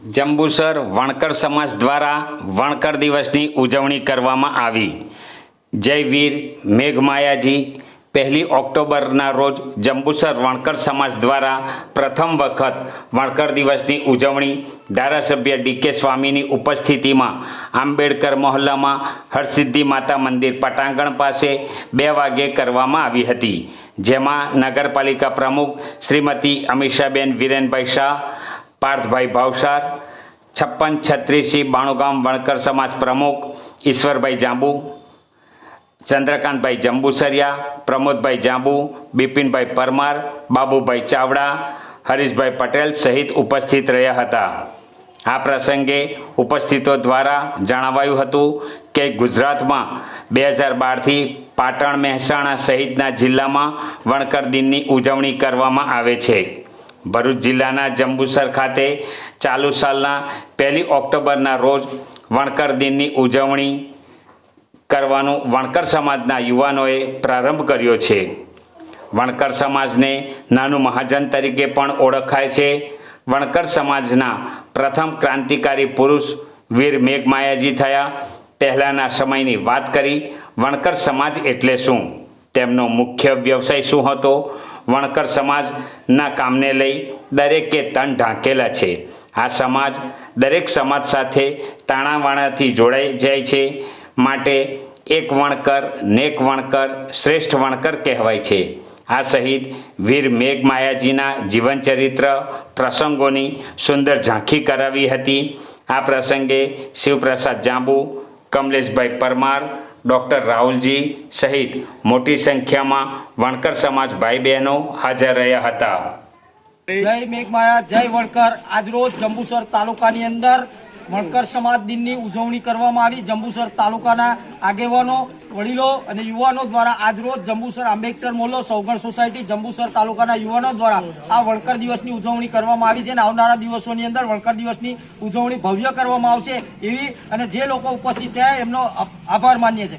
જંબુસર વણકર સમાજ દ્વારા વણકર દિવસની ઉજવણી કરવામાં આવી. જય વીર મેઘમાયાજી. પહેલી ઓક્ટોબરના રોજ જંબુસર વણકર સમાજ દ્વારા પ્રથમ વખત વણકર દિવસની ઉજવણી ધારાસભ્ય ડીકે સ્વામીની ઉપસ્થિતિમાં આંબેડકર મહોલ્લામાં હરસિદ્ધિ માતા મંદિર પટાંગણ પાસે બે વાગે કરવામાં આવી હતી. જેમાં નગરપાલિકા પ્રમુખ શ્રીમતી અમીષાબેન વિરેનભાઈ શાહ પાર્થભાઈ ભાવસાર, છપ્પન છત્રીસી બાણુગામ વણકર સમાજ પ્રમુખ ઈશ્વરભાઈ જાંબુ, ચંદ્રકાંતભાઈ જંબુસરિયા, પ્રમોદભાઈ જાંબુ, બિપિનભાઈ પરમાર, બાબુભાઈ ચાવડા, હરીશભાઈ પટેલ સહિત ઉપસ્થિત રહ્યા હતા. આ પ્રસંગે ઉપસ્થિતો દ્વારા જણાવાયું હતું કે ગુજરાતમાં બે હજાર બારથી પાટણ મહેસાણા સહિતના જિલ્લામાં વણકર દિનની ઉજવણી કરવામાં આવે છે. ભરૂચ જિલ્લાના જંબુસર ખાતે ચાલુ સાલના પહેલી ઓક્ટોબરના રોજ વણકર દિનની ઉજવણી કરવાનું વણકર સમાજના યુવાનોએ પ્રારંભ કર્યો છે. વણકર સમાજને નાનું મહાજન તરીકે પણ ઓળખાય છે. વણકર સમાજના પ્રથમ ક્રાંતિકારી પુરુષ વીર મેઘમાયાજી થયા. પહેલાંના સમયની વાત કરી, વણકર સમાજ એટલે શું? તેમનો મુખ્ય વ્યવસાય શું હતો? વણકર સમાજના કામને લઈ દરેકે તન ઢાંકેલા છે. આ સમાજ દરેક સમાજ સાથે તાણાવાણાથી જોડાઈ જાય છે. માટે એક વણકર, નેક વણકર, શ્રેષ્ઠ વણકર કહેવાય છે. આ સહિત વીર મેઘમાયાજીના જીવનચરિત્ર પ્રસંગોની સુંદર ઝાંખી કરાવી હતી. આ પ્રસંગે શિવપ્રસાદ જાંબુ, કમલેશભાઈ પરમાર ડૉક્ટર રાહુલજી સહિત મોટી સંખ્યામાં વણકર સમાજ ભાઈ બહેનો હાજર રહ્યા હતા. જય મેઘમાયા, જય વણકર. આજરોજ જંબુસર તાલુકાની અંદર વણકર સમાજ દિનની ઉજવણી કરવામાં આવી. જંબુસર તાલુકાના આગેવાનો, વડીલો અને યુવાનો દ્વારા આજરોજ જંબુસર આંબેડકર મોલ્લો સૌગણ સોસાયટી જંબુસર તાલુકાના યુવાનો દ્વારા આ વણકર દિવસની ઉજવણી કરવામાં આવી છે અને આવનારા દિવસોની અંદર વણકર દિવસની ઉજવણી ભવ્ય કરવામાં આવશે એવી અને જે લોકો ઉપસ્થિત થયા એમનો આભાર માન્ય છે